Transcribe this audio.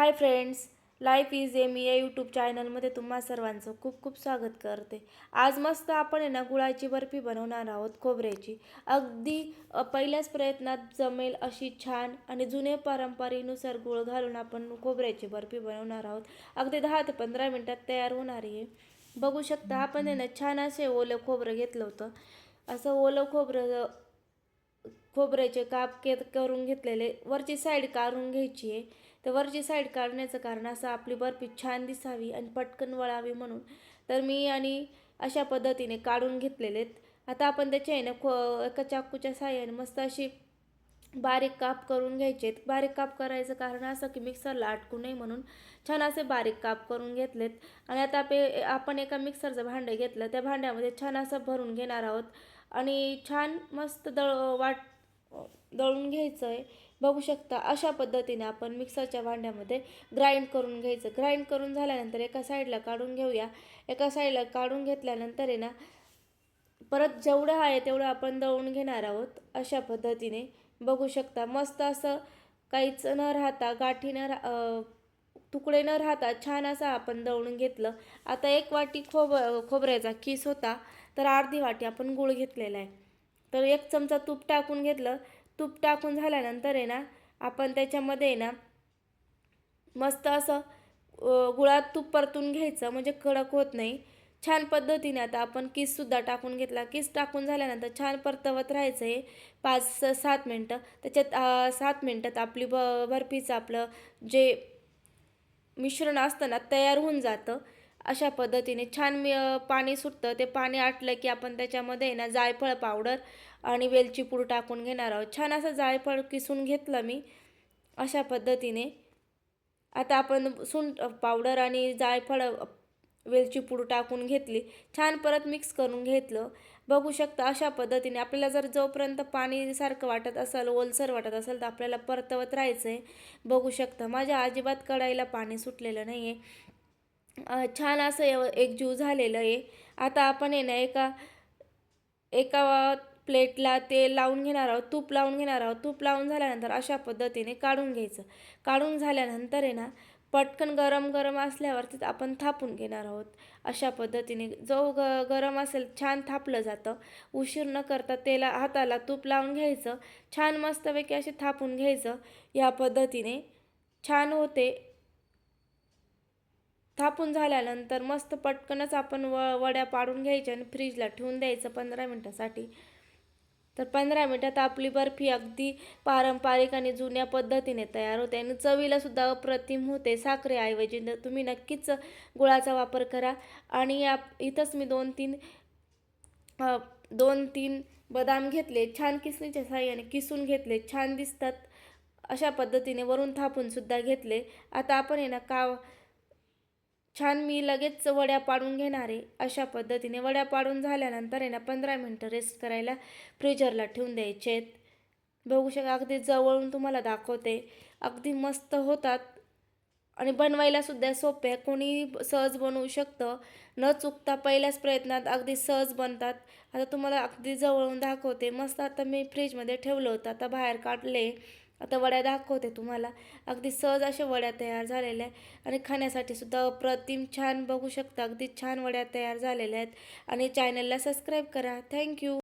Hi friends life is a me या YouTube चॅनलमध्ये तुम्हा सर्वांचं खूप खूप स्वागत करते. आज मस्त आपण आहे ना गुळाची बर्फी बनवणार आहोत खोबऱ्याची. अगदी पहिल्याच प्रयत्नात जमेल अशी छान आणि जुने परंपरेनुसार गुळ घालून आपण खोबऱ्याची बर्फी बनवणार आहोत. अगदी दहा ते पंधरा मिनटात तयार होणार आहे बघू शकता आपण आहे ना छान असे ओलं खोबरं घेतलं होतं. असं ओलं खोबरं खोबऱ्याचे काप के करून घेतलेले. वरची साईड काढून घ्यायची आहे. तर वरची साईड काढण्याचं कारण असं आपली बर्फी छान दिसावी आणि पटकन वळावी म्हणून. तर मी आणि अशा पद्धतीने काढून घेतलेले आहेत आता आपण त्याच्या आहे ना खो एका चाकूच्या साह्याने मस्त अशी बारीक काप करून घ्यायचे बारीक काप करायचं कारण असं की मिक्सरला अटकू नये म्हणून छान असे बारीक काप करून घेतलेत. आणि आता पे आपण एका मिक्सरचं भांडं घेतलं त्या भांड्यामध्ये छान असं भरून घेणार आहोत. आणि छान मस्त दळ वाट दळून घ्यायचं आहे बघू शकता. अशा पद्धतीने आपण मिक्सरच्या भांड्यामध्ये ग्राइंड करून घ्यायचं. ग्राइंड करून झाल्यानंतर एका साईडला काढून घेऊया. एका साईडला काढून घेतल्यानंतर आहे ना परत जेवढं आहे तेवढं आपण दळून घेणार आहोत. अशा पद्धतीने बघू शकता. मस्त असं काहीच न राहता गाठी न रा तुकडे न राहता छान असं आपण दळून घेतलं. आता एक वाटी खोब खोबऱ्याचा किस होता तर अर्धी वाटी आपण गूळ घेतलेला आहे. तर एक चमचा तूप टाकून घेतलं. तूप टाकून झाल्यानंतर आहे ना आपण त्याच्यामध्ये आहे ना मस्त असं गुळात तूप परतून घ्यायचं म्हणजे कडक होत नाही. छान पद्धतीने आता आपण किससुद्धा टाकून घेतला. किस टाकून झाल्यानंतर छान परतवत राहायचं आहे पाच स- सात मिनटं. त्याच्यात सात मिनटात आपली ब बर्फीचं आपलं जे मिश्रण असतं ना तयार होऊन जातं. अशा पद्धतीने छान मी पाणी सुटतं. ते पाणी आटलं की आपण त्याच्यामध्ये आहे ना जायफळ पावडर आणि वेलची पूड टाकून घेणार आहोत. छान असं जायफळ किसून घेतलं मी अशा पद्धतीने. आता आपण सुंठ पावडर आणि जायफळ वेलचीपूड वेलची पूड टाकून घेतली. छान परत मिक्स करून घेतलं. बघू शकता अशा पद्धतीने आपल्याला जर जोपर्यंत पाणीसारखं वाटत असेल ओलसर वाटत असेल तर आपल्याला परतवत राहायचं आहे बघू शकता माझ्या अजिबात कढाईला पाणी सुटलेलं नाही आहे छान असं एव- एकजीव झालेलं आहे. आता आपण आहे ना एका एका प्लेटला ते लावून घेणार आहोत तूप लावून घेणार आहोत. तूप लावून झाल्यानंतर अशा पद्धतीने काढून घ्यायचं. काढून झाल्यानंतर आहे ना पटकन गरम गरम असल्यावरती आपण थापून घेणार आहोत. अशा पद्धतीने जो ग गरम असेल छान थापलं जातं. उशीर न करता तेला हाताला तूप लावून घ्यायचं. छान मस्तपैकी असे थापून घ्यायचं. या पद्धतीने छान होते. थापून झाल्यानंतर मस्त पटकनच आपण व वड्या पाडून घ्यायच्या आणि फ्रीजला ठेवून द्यायचं पंधरा मिनटासाठी. तर पंधरा मिनटात आपली बर्फी अगदी पारंपरिक आणि जुन्या पद्धतीने तयार होते आणि चवीला सुद्धा अप्रतिम होते. साखरेऐवजी तुम्ही नक्कीच गुळाचा वापर करा. आणि आप इथंच मी दोन तीन दोन तीन बदाम घेतले छान किसणीच्या साह्याने किसून घेतले छान दिसतात. अशा पद्धतीने वरून थापून सुद्धा घेतले. आता आपण आहे ना काव छान मी लगेच वड्या पाडून घेणार आहे. अशा पद्धतीने वड्या पाडून झाल्यानंतर आहे ना पंधरा मिनटं रेस्ट करायला फ्रीजरला ठेवून द्यायचे आहेत. बघू शका अगदी जवळून तुम्हाला दाखवते. अगदी मस्त होतात. आणि बनवायला सुद्धा सोपे आहे. कोणी सहज बनवू शकतं. न चुकता पहिल्याच प्रयत्नात अगदी सहज बनतात. आता तुम्हाला अगदी जवळून दाखवते. मस्त आता मी फ्रीजमध्ये ठेवलं होतं. आता बाहेर काढले. आता वड्या दाखवते तुम्हाला. अगदी सहज अशा वड्या तयार झालेल्या आहेत. आणि खाण्यासाठी सुद्धा अप्रतिम छान बघू शकता. अगदी छान वड्या तयार झालेल्या आहेत. आणि चॅनलला सबस्क्राईब करा. थँक्यू